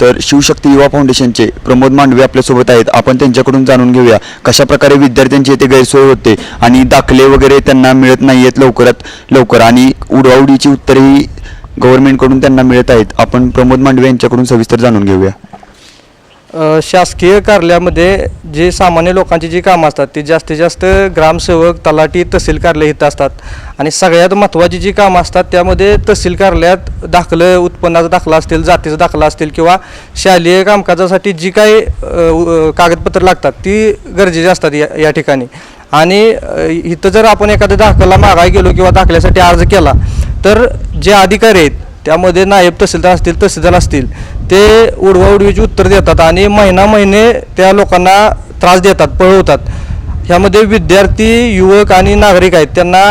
तर शिवशक्ती युवा फाउंडेशनचे प्रमोद मांडवे आपल्यासोबत आहेत. आपण त्यांच्याकडून जाणून घेऊया कशा प्रकारे विद्यार्थ्यांची येथे गैरसोय होते आणि दाखले वगैरे त्यांना मिळत नाही आहेत लवकरात लवकर आणि उडवाउडीची उत्तरेही गव्हर्नमेंटकडून त्यांना मिळत आहेत. आपण प्रमोद मांडवे यांच्याकडून सविस्तर जाणून घेऊया. शासकीय कार्यालयामध्ये जे सामान्य लोकांची जी कामं असतात ती जास्तीत जास्त ग्रामसेवक तलाठी तहसील कार्यालय इथं असतात. आणि सगळ्यात महत्त्वाची जी कामं असतात त्यामध्ये तहसील कार्यालयात दाखलं उत्पन्नाचा दाखला असतील जातीचा दाखला असतील किंवा शालेय कामकाजासाठी जी काही कागदपत्र लागतात ती गरजेची असतात या या ठिकाणी. आणि इथं जर आपण एखाद्या दाखला मागाय गेलो किंवा दाखल्यासाठी अर्ज केला तर जे अधिकारी आहेत त्यामध्ये नायब तहसीलदार असतील तहसीलदार असतील ते उडवाउडवीची उत्तर देतात आणि महिना महिने त्या लोकांना त्रास देतात पळवतात. ह्यामध्ये विद्यार्थी युवक आणि नागरिक आहेत त्यांना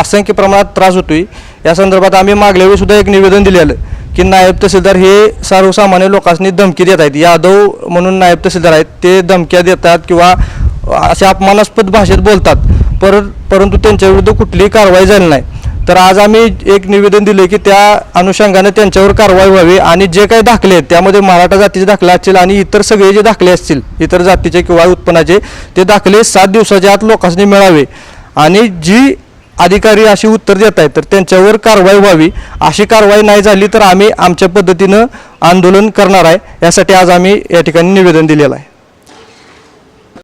असंख्य प्रमाणात त्रास होतोय. या संदर्भात आम्ही मागल्या वेळीसुद्धा एक निवेदन दिलेलं की नायब तहसीलदार हे सर्वसामान्य लोकांनी धमकी देत आहेत. यादव म्हणून नायब तहसीलदार आहेत ते धमक्या देतात किंवा अशा अपमानास्पद भाषेत बोलतात पर परंतु त्यांच्याविरुद्ध कुठलीही कारवाई झाली नाही. तर आज आम्ही एक निवेदन दिले की त्या अनुषंगाने त्यांच्यावर कारवाई व्हावी आणि जे काही दाखले आहेत त्यामध्ये मराठा जातीचे दाखले असतील आणि इतर सगळे जे दाखले असतील इतर जातीचे किंवा उत्पन्नाचे ते दाखले सात दिवसाच्या आत लोकांनी मिळावे. आणि जी अधिकारी अशी उत्तर देत आहेत तर त्यांच्यावर कारवाई व्हावी. अशी कारवाई नाही झाली तर आम्ही आमच्या पद्धतीनं आंदोलन करणार आहे. यासाठी आज आम्ही या ठिकाणी निवेदन दिलेलं आहे.